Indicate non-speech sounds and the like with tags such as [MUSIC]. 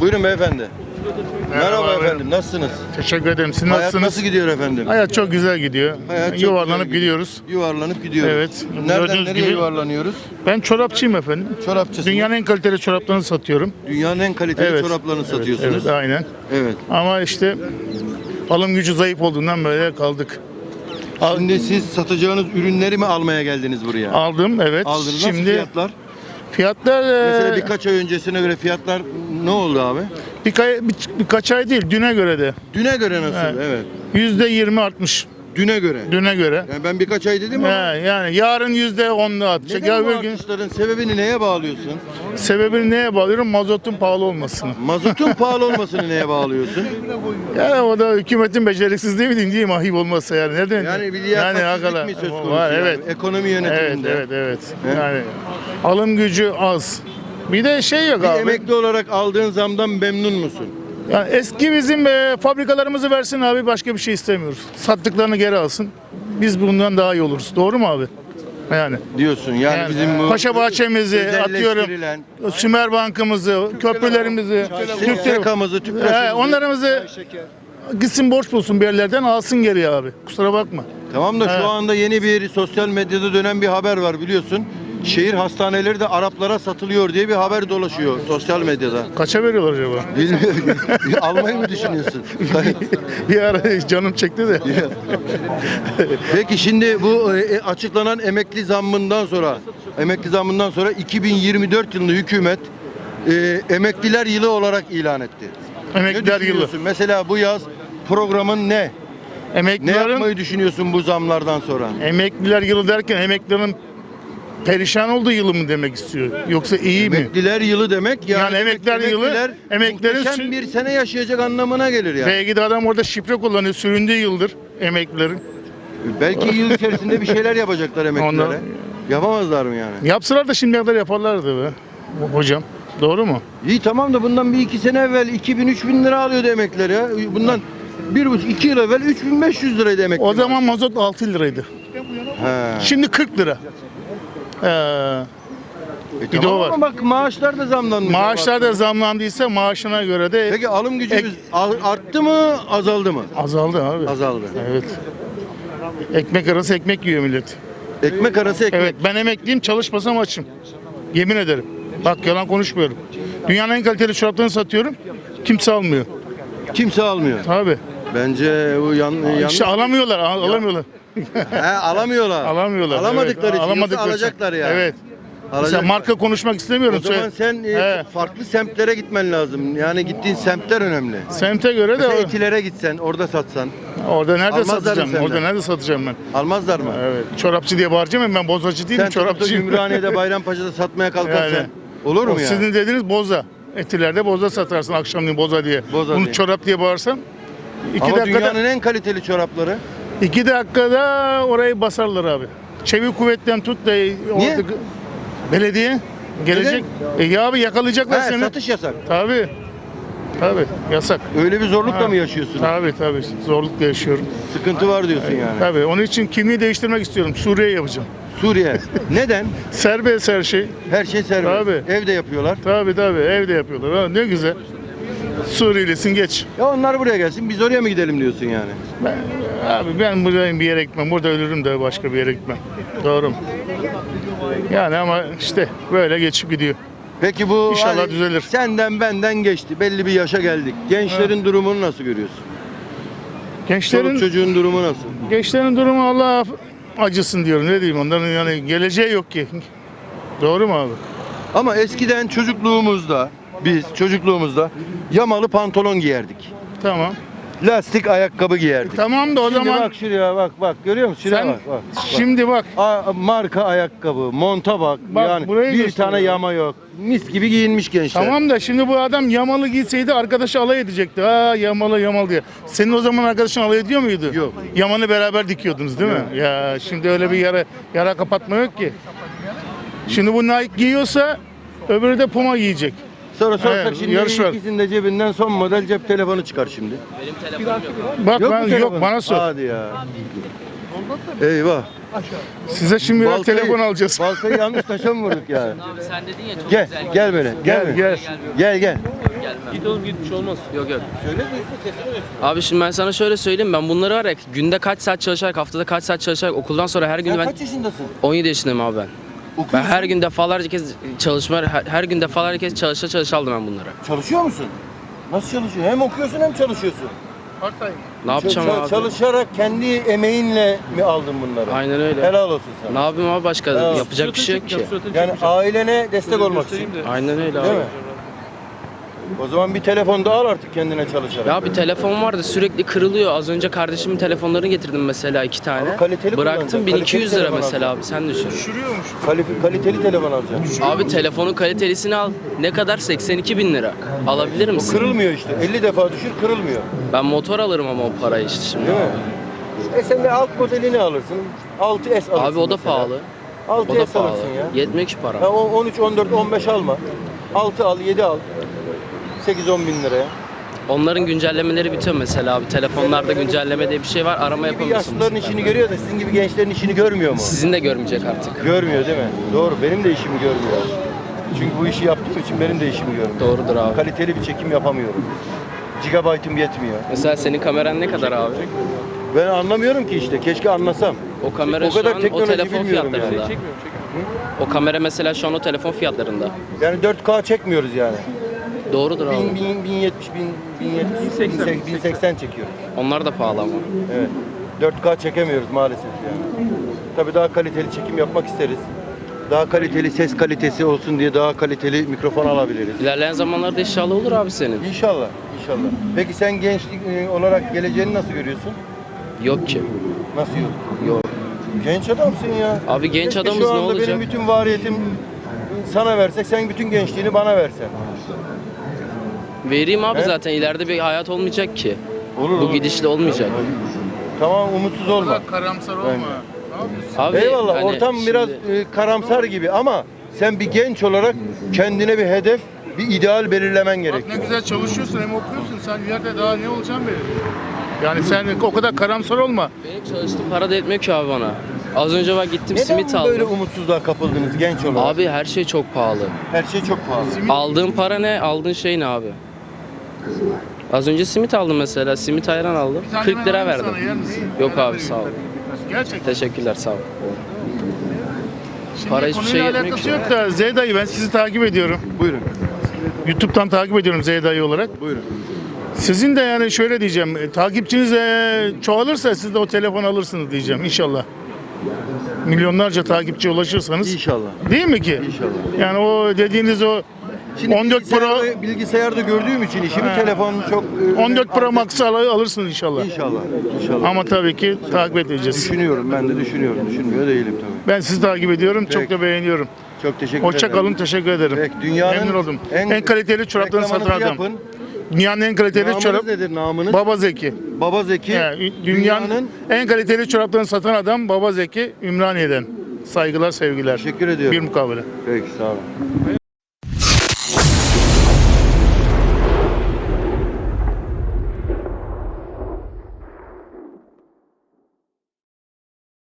Buyurun beyefendi. Merhaba, Merhaba efendim. Nasılsınız? Teşekkür ederim. Siz Hayat nasılsınız? nasıl gidiyor efendim? Hayat çok güzel gidiyor. Hayat çok Yuvarlanıp güzel gidiyoruz. Yuvarlanıp gidiyoruz. Evet. Nereden Gördüğünüz nereye gibi- yuvarlanıyoruz? Ben çorapçıyım efendim. Çorapçısınız. Dünyanın en kaliteli çoraplarını satıyorum. Dünyanın en kaliteli çoraplarını Evet, satıyorsunuz. Evet, aynen. Evet. Ama işte alım gücü zayıf olduğundan böyle kaldık. Al- Şimdi siz satacağınız ürünleri mi almaya geldiniz buraya? aldım evet. Aldınız. Şimdi fiyatlar? fiyatlar Mesela e, birkaç ay öncesine göre fiyatlar ne oldu abi? birka- bir- birkaç ay değil düne göre de Düne göre nasıl? Evet. Yüzde yirmi artmış Düne göre. düne göre. Yani ben birkaç ay dedim He, ama yani yarın yüzde onlu atacak. neden bu bir gün artışların sebebini neye bağlıyorsun? sebebini neye bağlıyorum? Mazotun pahalı olmasını. Mazotun [LAUGHS] pahalı olmasını neye bağlıyorsun? Ya o da hükümetin beceriksizliği mi diyeyim? Ahip olmasa yani. Neden? Yani bir liyakatsizlik hakikaten mi söz konusu? var, yani? evet. Ekonomi Evet, yönetiminde. evet, evet. He? Yani alım gücü az. Bir de şey yok Bir abi. emekli olarak aldığın zamdan memnun musun? Yani eski bizim e, fabrikalarımızı versin abi başka bir şey istemiyoruz. Sattıklarını geri alsın. Biz bundan daha iyi oluruz. Doğru mu abi? Yani. Diyorsun yani, Yani bizim bu Paşa bahçemizi atıyorum. özelleştirilen, Sümer Bankımızı, köprülerimizi, Türk Telekom- SK'mızı, He, TÜPRAŞ'ımızı. onlarımızı gitsin borç bulsun bir yerlerden alsın geri abi. Kusura bakma. Tamam da şu anda yeni bir sosyal medyada dönen bir haber var biliyorsun. Şehir hastaneleri de Araplara satılıyor diye bir haber dolaşıyor sosyal medyada. Kaça veriyorlar acaba? Bilmiyorum. [LAUGHS] Almayı mı düşünüyorsun? [LAUGHS] bir ara canım çekti de. [LAUGHS] Peki şimdi bu e, açıklanan emekli zammından sonra emekli zammından sonra 2024 yılında hükümet e, emekliler yılı olarak ilan etti. Emekliler ne yılı. Mesela bu yaz programın ne? Ne Emeklilerin yapmayı düşünüyorsun bu zamlardan sonra? emekliler yılı derken emeklilerin perişan olduğu yılı mı demek istiyor? Yoksa iyi mi? Emekliler yılı demek yani, Yani emekliler yılı, emekliler emeklilerin muhteşem sü- bir sene yaşayacak anlamına gelir yani. Belki de adam orada şifre kullanıyor. Süründüğü yıldır emeklilerin. Belki yıl içerisinde bir şeyler yapacaklar emeklilere. Ondan- Yapamazlar mı yani? Yapsalar da şimdiye kadar yaparlardı be. Hocam. Doğru mu? İyi tamam da bundan bir iki sene evvel 2000-3000 lira alıyordu emekliler ya. Bundan bir buçuk iki yıl evvel 3500 liraydı emekli. O zaman mazot 6 liraydı. He. Şimdi 40 lira. Ee, E bir de tamam var. Ama bak maaşlar da zamlanmış. maaşlar da zamlandıysa maaşına göre de Peki alım gücümüz Ek- arttı mı azaldı mı? azaldı abi. Azaldı. Evet. Ekmek arası ekmek yiyor millet. Ekmek arası ekmek. Evet ben emekliyim çalışmasam açım. Yemin ederim. Bak yalan konuşmuyorum. Dünyanın en kaliteli çoraplarını satıyorum. Kimse almıyor. Kimse almıyor. Abi. Bence bu yan, yanlış. İşte alamıyorlar, al- alamıyorlar. He, alamıyorlar. Alamıyorlar. Alamadıkları evet. için Alamadıkları yoksa alacaklar yani. Evet. Mesela Alacaklar. marka konuşmak istemiyorum. O zaman sen e, He. farklı semtlere gitmen lazım. Yani gittiğin semtler önemli. Semte göre de Mesela etilere gitsen, orada satsan. orada nerede Almazlar mı satacağım? senden? Orada nerede satacağım ben? Almazlar mı? Evet. Çorapçı diye bağıracağım ama ben bozacı değilim, Sen tutup da çorapçıyım. Ümraniye'de, [LAUGHS] Bayrampaşa'da satmaya kalkarsan. Yani. Olur mu O yani? Sizin dediğiniz boza. Etilerde boza satarsın akşamleyin boza diye. Boza Bunu diye. çorap diye bağırsam iki Ama dakikada dünyanın en kaliteli çorapları. İki dakikada orayı basarlar abi. Çevik kuvvetten tut da Niye? orada belediye gelecek. E ya abi yakalayacaklar He, seni. satış yasak. Tabii. Tabii yasak. Öyle bir zorlukla Ha. mı yaşıyorsun? Tabii tabii zorlukla yaşıyorum. Sıkıntı var diyorsun yani. Tabii onun için kimliği değiştirmek istiyorum. Suriye yapacağım. Suriye. [LAUGHS] Neden? Serbest her şey. Her şey serbest. Tabii. Evde yapıyorlar. Tabii tabii evde yapıyorlar. Ha, ne güzel. Suriyelisin geç. Ya onlar buraya gelsin biz oraya mı gidelim diyorsun yani? Ben, abi ben buradayım bir yere gitmem. Burada ölürüm de başka bir yere gitmem. Doğru mu? Yani ama işte böyle geçip gidiyor. Peki bu İnşallah hadi düzelir. Senden benden geçti. Belli bir yaşa geldik. Gençlerin durumunu nasıl görüyorsun? Çoluk Gençlerin çocuğun durumu nasıl? gençlerin durumu Allah acısın diyorum. Ne diyeyim onların yani geleceği yok ki. Doğru mu abi? Ama eskiden çocukluğumuzda biz çocukluğumuzda yamalı pantolon giyerdik. Tamam. Lastik ayakkabı giyerdik. Tamam da o Şimdi zaman bak şuraya bak bak görüyor musun? Şuraya sen bak, bak, bak. şimdi bak A- marka ayakkabı, monta bak. Bak, yani burayı bir gösteriyor. tane yama yok. Mis gibi giyinmiş gençler. Tamam da şimdi bu adam yamalı giyseydi arkadaşı alay edecekti. Ha yamalı yamalı diye. Senin o zaman arkadaşın alay ediyor muydu? Yok. Yamanı beraber dikiyordunuz değil mi? Ya şimdi öyle bir yara yara kapatma yok ki. Şimdi bu Nike giyiyorsa öbürü de Puma giyecek. Sonra sorsak Evet, şimdi yarış var. ikisinin de cebinden son model cep telefonu çıkar şimdi. Bak Yok ben yok bana sor. Hadi ya. Eyvah. Size şimdi birer Baltayı- telefon alacağız. Baltayı yanlış [LAUGHS] taşa mı vurduk yani? Abi sen dedin ya çok Gel, güzel. gel böyle. Gel, Gel gel. Gel gel. Gelmem. Git oğlum git bir şey olmaz. Yok yok. Abi şimdi ben sana şöyle söyleyeyim ben bunları var ya günde kaç saat çalışarak haftada kaç saat çalışarak okuldan sonra her gün ben kaç yaşındasın? 17 yaşındayım abi ben. Ben Okuyorsun. her gün defalarca kez çalışma her, her gün defalarca kez çalışa çalışa aldım ben bunları. Çalışıyor musun? Nasıl çalışıyorsun? Hem okuyorsun hem çalışıyorsun. Ne yapacağım Ç- abi? Çalışarak kendi emeğinle mi aldın bunları? Aynen öyle. Helal olsun Ne sana. yapayım abi başka? Ya, Yapacak bir şey yok ki. Yani ailene destek olmak için. Aynen öyle Değil abi. mi? O zaman bir telefon da al artık kendine çalışarak. Ya bir telefon vardı sürekli kırılıyor. Az önce kardeşimin telefonlarını getirdim mesela iki tane. Ama kaliteli Bıraktım kullanacaksın, 1200 lira kaliteli mesela telefon abi sen düşün. Kalifi- kaliteli telefon alacaksın. Abi telefonun kalitelisini al. Ne kadar? 82 bin lira. Alabilir O misin? kırılmıyor işte. 50 defa düşür kırılmıyor. Ben motor alırım ama o parayı işte şimdi. Değil mi? E sen de alt modelini alırsın. 6S alırsın. Abi o da mesela. pahalı. 6S O da pahalı. alırsın ya. Yetmiyor ki para. Ya o 13, 14, 15 alma. 6 al, 7 al. 8-10 bin liraya. Onların güncellemeleri bitiyor mesela abi. Telefonlarda güncelleme diye bir şey var. Arama Sizin gibi yapamıyorsunuz. yaşlıların işini görüyor da sizin gibi gençlerin işini görmüyor mu? Sizin de görmeyecek artık. Görmüyor değil mi? Doğru. Benim de işimi görmüyor. Çünkü bu işi yaptığım için benim de işimi görmüyor. Doğrudur abi. Kaliteli bir çekim yapamıyorum. Gigabaytım yetmiyor. Mesela senin kameran ne kadar abi? Ben anlamıyorum ki işte. Keşke anlasam. O kamera O şu kadar an o teknoloji telefon bilmiyorum fiyatlarında. yani. O kamera mesela şu an o telefon fiyatlarında. Yani 4K çekmiyoruz yani. Doğrudur 1000, abi. 1000, 1070, 1000, 1070, 1080, 1080 çekiyoruz. Onlar da pahalı ama. Evet. 4K çekemiyoruz maalesef yani. Tabii daha kaliteli çekim yapmak isteriz. Daha kaliteli ses kalitesi olsun diye daha kaliteli mikrofon alabiliriz. İlerleyen zamanlarda inşallah olur abi senin. İnşallah, inşallah. Peki sen gençlik e, olarak geleceğini nasıl görüyorsun? Yok ki. Nasıl yok? Yok. Genç adamsın ya. Abi genç Keşke adamız şu ne anda olacak? benim bütün variyetim sana versek, sen bütün gençliğini bana versen. Vereyim abi He? zaten ileride bir hayat olmayacak ki. Olur Bu olur. gidişle olmayacak. Tamam umutsuz olma. karamsar olma. Abi Eyvallah hani ortam şimdi- biraz e, karamsar gibi ama sen bir genç olarak kendine bir hedef, bir ideal belirlemen Bak gerekiyor. ne güzel çalışıyorsun hem okuyorsun. Sen ileride daha ne olacaksın benim? Yani sen o kadar karamsar olma. Benim çalıştığım para da etmiyor ki abi bana. Az önce bak gittim simit Neden aldım. böyle umutsuzluğa kapıldınız genç olarak? Abi her şey çok pahalı. Her şey çok pahalı. Aldığın para ne? Aldığın şey ne abi? Az önce simit aldım mesela. Simit ayran aldım. Bir tane 40 ben lira verdim. Yok abi, sağ ol. Gerçekten. Teşekkürler sağ ol. Şimdi Para hiçbir konuyla şey yetmiyor alakası ki. yok da Z dayı ben sizi takip ediyorum. Buyurun. YouTube'dan takip ediyorum Z dayı olarak. Buyurun. Sizin de yani şöyle diyeceğim. e, Takipçiniz e, çoğalırsa siz de o telefonu alırsınız diyeceğim inşallah. Milyonlarca takipçiye ulaşırsanız. İnşallah. Değil mi ki? İnşallah. Yani o dediğiniz o 14 Pro bilgisayarda, gördüğüm için işimi Ha. telefon çok e, 14 Pro artık- Max'ı al- alırsınız inşallah. İnşallah. İnşallah. Ama tabii ki takip edeceğiz. düşünüyorum ben de düşünüyorum. Düşünmüyor değilim tabii. Ben sizi takip ediyorum. Çok Peki. da beğeniyorum. Çok teşekkür Hoşça ederim. kalın. Teşekkür ederim. Peki, dünyanın Memnun oldum. en- En, kaliteli çoraplarını Reklamınızı satan adam. yapın. Dünyanın en kaliteli Namınız çorap nedir namınız? Baba Zeki. Baba Zeki. Yani dünyanın, en kaliteli çoraplarını satan adam Baba Zeki Ümraniye'den. Saygılar, sevgiler. Teşekkür ediyorum. Bir mukabele. Peki sağ olun.